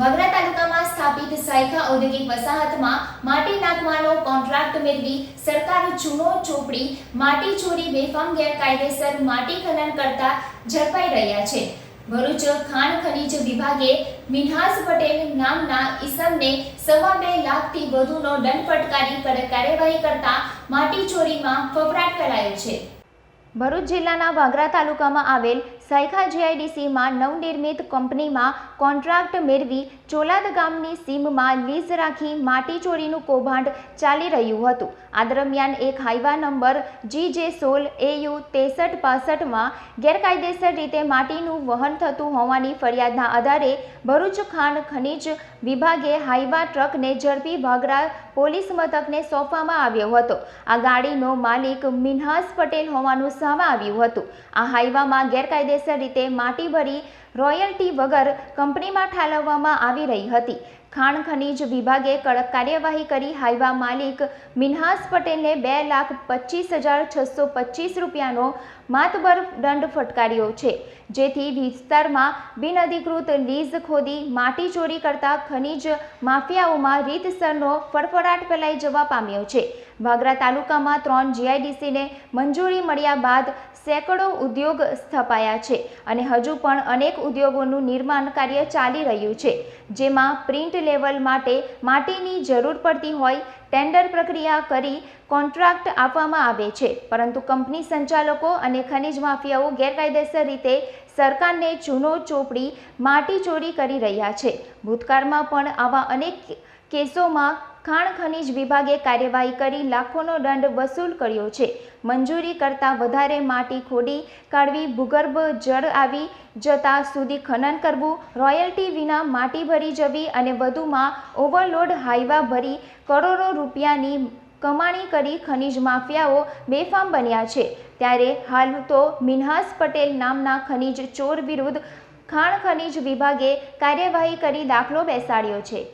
વાગરા તાલુકામાં સ્થાપિત સાયખા ઔદ્યોગિક વસાહતમાં માટી નાખવાનો કોન્ટ્રાક્ટ મેળવી સરકાર ચૂનો ચોપડી, માટી ચોરી બેફામ ગેરકાયદેસર માટી ખનન કરતા ઝડપાઈ રહ્યા છે. ભરૂચ ખાણ ખનીજ વિભાગે મિનહાસ પટેલ નામના ઈસમને સવા બે લાખથી વધુનો દંડ ફટકારી કાર્યવાહી કરતા માટી ચોરીમાં ફફડાટ ફેલાયો છે. ભરૂચ જિલ્લાના વાગરા તાલુકામાં આવેલ સાયખા જીઆઈડીસીમાં નવનિર્મિત કંપનીમાં કોન્ટ્રાક્ટ મેળવી ચોલાદ ગામની સીમમાં લીઝ રાખી માટી ચોરીનું કૌભાંડ ચાલી રહ્યું હતું. આ દરમિયાન એક હાઈવા નંબર જી જે સોલ એયુ ત્રેસઠ પાસઠમાં ગેરકાયદેસર રીતે માટીનું વહન થતું હોવાની ફરિયાદના આધારે ભરૂચ ખાણ ખનીજ વિભાગે હાઈવા ટ્રકને ઝડપી ભાગરા પોલીસ મથકને સોંપવામાં આવ્યો હતો. આ ગાડીનો માલિક મિનહાસ પટેલ હોવાનું સામે આવ્યું હતું. આ હાઈવામાં ગેરકાયદેસર રીતે માટી ભરી રોયલ્ટી વગર કંપનીમાં ઠાલવવામાં આવી રહી હતી. ખાણ ખનીજ વિભાગે કડક કાર્યવાહી કરી હાઈવા માલિક મિનહાસ પટેલને બે લાખ પચીસ હજાર છસો પચીસ રૂપિયાનો માતબર દંડ ફટકાર્યો છે. જેથી વિસ્તારમાં બિનઅધિકૃત લીઝ ખોદી, માટી ચોરી કરતા ખનીજ માફિયાઓમાં રીતસરનો ફડફડાટ ફેલાઈ જવા પામ્યો છે. વાગરા તાલુકામાં ત્રણ જીઆઈડીસીને મંજૂરી મળ્યા બાદ સેંકડો ઉદ્યોગ સ્થપાયા છે અને હજુ પણ અનેક ઉદ્યોગોનું નિર્માણ કાર્ય ચાલી રહ્યું છે, જેમાં પ્રિન્ટ લેવલ માટે માટીની જરૂર પડતી હોય, ટેન્ડર પ્રક્રિયા કરી કોન્ટ્રાક્ટ આપવામાં આવે છે. પરંતુ કંપની સંચાલકો અને ખનિજ માફિયાઓ ગેરકાયદેસર રીતે સરકારને ચૂનો ચોપડી માટી ચોરી કરી રહ્યા છે. ભૂતકાળમાં પણ આવા અનેક કેસોમાં ખાણ ખનીજ વિભાગે કાર્યવાહી કરી લાખોનો દંડ વસૂલ કર્યો છે. મંજૂરી કરતાં વધારે માટી ખોદી કાઢવી ભૂગર્ભ જળ આવી જતા સુધી ખનન કરવું, રોયલ્ટી વિના માટી ભરી જવી અને વધુમાં ઓવરલોડ હાઈવા ભરી કરોડો રૂપિયાની કમાણી કરી ખનીજ માફિયાઓ બેફામ બન્યા છે. ત્યારે હાલ તો મિનહાસ પટેલ નામના ખનીજ ચોર વિરુદ્ધ ખાણ ખનીજ વિભાગે કાર્યવાહી કરી દાખલો બેસાડ્યો છે.